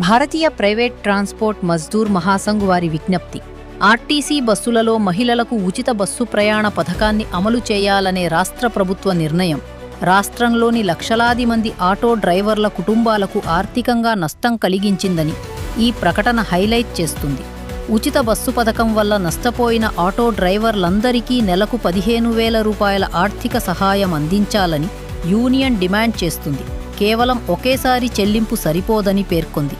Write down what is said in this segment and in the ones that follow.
భారతీయ private transport Mazdoor Mahasangh వారి విజ్ఞప్తి. RTC బస్సులలో మహిళలకు ఉచిత బస్సు ప్రయాణ పథకాన్ని అమలు చేయాలనే రాష్ట్ర ప్రభుత్వ నిర్ణయం. రాష్ట్రంలోని లక్షలాది మంది ఆటో డ్రైవర్ల కుటుంబాలకు ఆర్థికంగా నష్టం కలిగించిందని ఈ ప్రకటన హైలైట్ చేస్తుంది. ఉచిత బస్సు పథకం వల్ల నష్టపోయిన ఆటో డ్రైవర్లందరికీ నెలకు పదిహేను వేల రూపాయల ఆర్థిక సహాయం అందించాలని యూనియన్ డిమాండ్ చేస్తుంది. కేవలం ఒకేసారి చెల్లింపు సరిపోదని పేర్కొంది.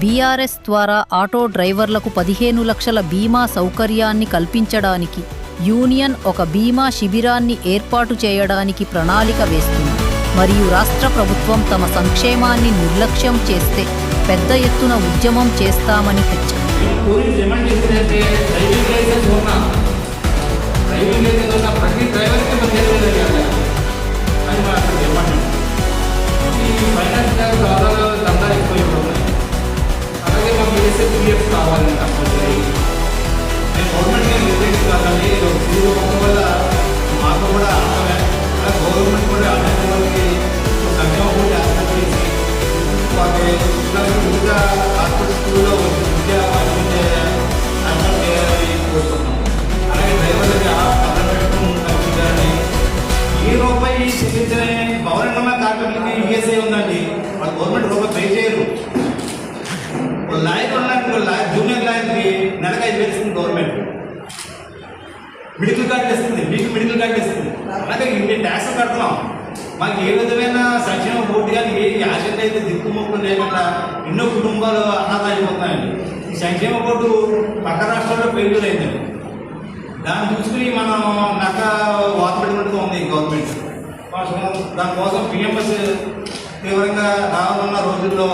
బీఆర్ఎస్ ద్వారా ఆటో డ్రైవర్లకు పదిహేను లక్షల బీమా సౌకర్యాన్ని కల్పించడానికి యూనియన్ ఒక బీమా శిబిరాన్ని ఏర్పాటు చేయడానికి ప్రణాళిక వేస్తుంది. మరియు రాష్ట్ర ప్రభుత్వం తమ సంక్షేమాన్ని నిర్లక్ష్యం చేస్తే పెద్ద ఎత్తున ఉద్యమం చేస్తామని హెచ్చరించారు మెడికల్ కార్డు ఇస్తుంది మీకు మెడికల్ కార్డు ఇస్తుంది అలాగే ఇన్ని ట్యాక్స్ కడుతున్నాం మాకు ఏ విధమైన సంక్షేమ బోర్డు కానీ ఏ యాసెట్ అయితే దిక్కుమొక్కు లేకుండా ఎన్నో కుటుంబాలు అనాథ అయిపోతున్నాయండి ఈ సంక్షేమ బోర్డు పక్క రాష్ట్రాల్లో ఫెయిల్యూర్ అయిందండి దాన్ని చూసుకుని మనం నక్క వాతపెట్టినట్టుగా ఉంది ఈ గవర్నమెంట్. దానికోసం పిఎంఎస్ తీవ్రంగా రావాలన్న రోజుల్లో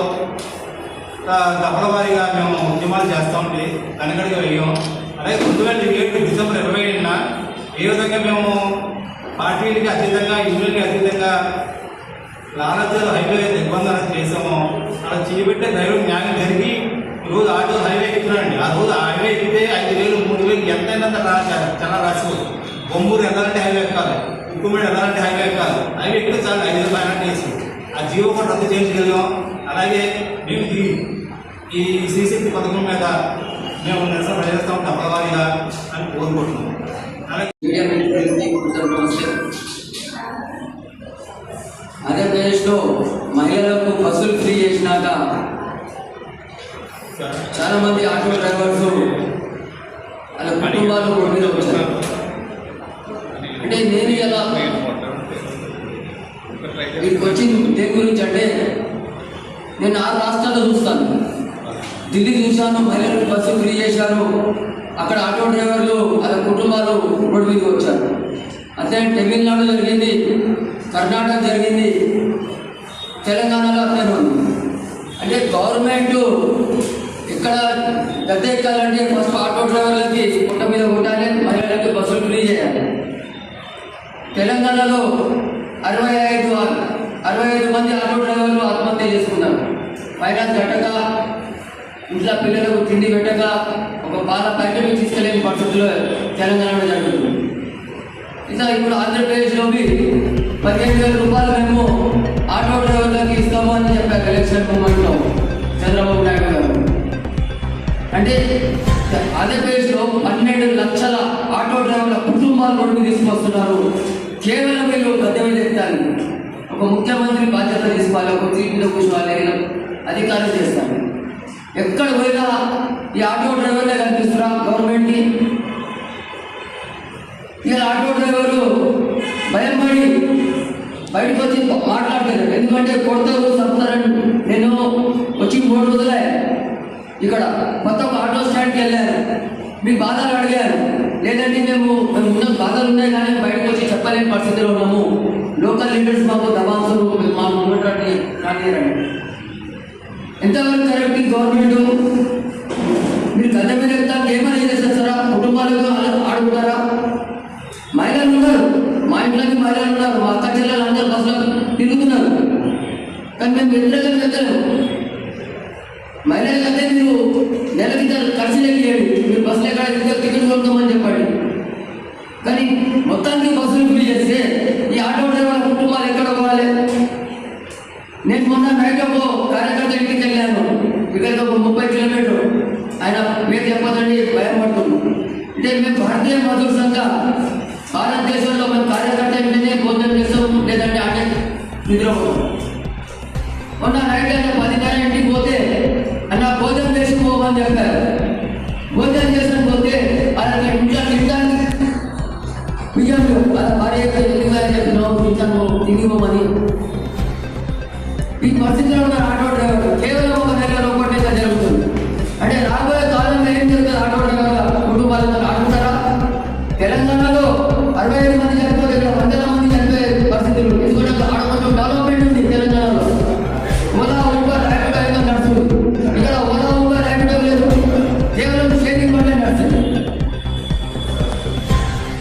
దఫల వారీగా మేము ఉద్యమాలు చేస్తామండి వెనకడిగా వేయం. అలాగే రెండు వేల ఏడు డిసెంబర్ ఇరవై ఏడున ఏ విధంగా మేము పార్టీలకి అతీతంగా యూనియన్కి అతీతంగా లాలచల్ హైవే నిబంధన చేసామో అలా చేయబెట్టే దైవం న్యాయం జరిగి ఈరోజు ఆటో హైవే ఎక్కుతున్నాండి ఆ రోజు హైవే ఎక్కితే ఐదు వేలు మూడు వేలు ఎంతైనా రాసి చాలా రాసి బొమ్మూరు ఎదాలంటే హైవే ఎక్కాలి ఉక్కుమేడు ఎలాంటి హైవే ఎక్కాలి. హైవే ఎక్కితే చాలా ఐదు వేలు ఫైనాన్స్ చేసి ఆ జీవో కూడా రద్దు చేయగలిగాం అలాగే మేము ఈ సీసీపీ పథకం మీద మేము నిరసన ప్రజేస్తాం తప్పవారిగా అని కోరుకుంటున్నాం. అలాగే మీడియా ఆంధ్రప్రదేశ్లో మహిళలకు బస్సులు ఫ్రీ చేసినాక చాలా మంది ఆటో డ్రైవర్స్ వాళ్ళ కుటుంబాలు రోడ్డు మీద వచ్చారు. అంటే నేను ఎలా వీరికి వచ్చింది దేని గురించి అంటే నేను ఆ రాష్ట్రాల్లో చూస్తాను. ఢిల్లీ చూశాను మహిళలకు బస్సు ఫ్రీ చేశారు. అక్కడ ఆటో డ్రైవర్లు వాళ్ళ కుటుంబాలు రోడ్డు మీదకి వచ్చారు. అదే తమిళనాడు జరిగింది. కర్ణాటక జరిగింది. తెలంగాణలో అట్లనే అంటే గవర్నమెంట్ ఇక్కడ పెద్ద ఎక్కాలంటే ఫస్ట్ ఆటో డ్రైవర్లకి గుట్ట మీద ఉండాలి మహిళలకి బస్సులు ఫ్రీ చేయాలి. తెలంగాణలో అరవై ఐదు అరవై ఐదు మంది ఆటో డ్రైవర్లు ఆత్మహత్య చేసుకున్నారు. ఫైనాన్స్ కట్టక ఇంట్లో పిల్లలకు తిండి పెట్టక ఒక పాల ప్యాకెట్ తీసుకెళ్ళని పరిస్థితుల్లో తెలంగాణలో జరుగుతుంది. ఇంకా ఇప్పుడు ఆంధ్రప్రదేశ్లో పదిహేను వేల రూపాయలు మేము ఆటో డ్రైవర్లకి ఇస్తాము అని చెప్పారు ఎలక్షన్ మూమెంట్లో చంద్రబాబు నాయుడు గారు. అంటే ఆంధ్రప్రదేశ్లో పన్నెండు లక్షల ఆటో డ్రైవర్ల కుటుంబాలు రోడ్డు తీసుకొస్తున్నారు. కేవలం వీళ్ళు గద్దెమే చెప్తాను ఒక ముఖ్యమంత్రి బాధ్యత తీసుకోవాలి ఒక సీట్లో కూర్చోవాలి అధికారం చేస్తాను ఎక్కడ పోయినా ఈ ఆటో డ్రైవర్లే కనిపిస్తున్నా గవర్నమెంట్కి? ఇలా ఆటో డ్రైవర్లు భయపడి బయటకు వచ్చి మాట్లాడలేదు ఎందుకంటే కొడతారు సత్తారని నేను వచ్చి మూడు రోజులే ఇక్కడ మొత్తం ఆటో స్టాండ్కి వెళ్ళాను మీ బాధలు అడిగారు. లేదంటే మేము మేము ఉన్న బాధలు ఉన్నాయి కానీ బయటకు వచ్చి చెప్పలేని పరిస్థితిలో ఉన్నాము. లోకల్ లీడర్స్ మాకు దబాసులు. మహిళలు ఉన్నారు మా అక్క చెల్లెలు అందరూ బస్సులో తిరుగుతున్నారు. కానీ మేము వ్యతిరేకంగా వెళ్తలేము మహిళలకంటే మీరు నెలకి ఖర్చు లెక్కియండి మీరు బస్సులు ఎక్కడ టికెట్ టికెట్ కొనుక్కోమని చెప్పండి. కానీ మొత్తానికి బస్సులు ఫ్రీ చేస్తే ఈ ఆటో డ్రైవర్ కుటుంబాలు ఎక్కడ పోవాలి? నేను మొన్న నైట్ ఒక కార్యకర్త ఇంటికి వెళ్ళాను. ఇక్కడికి ఒక ముప్పై కిలోమీటర్లు. ఆయన మీరు చెప్పదండి భయం పడుతున్నాం అంటే మేము భారతీయ మధుర సంఘ భారతదేశం నిద్రపోతాం. మొన్న నైట్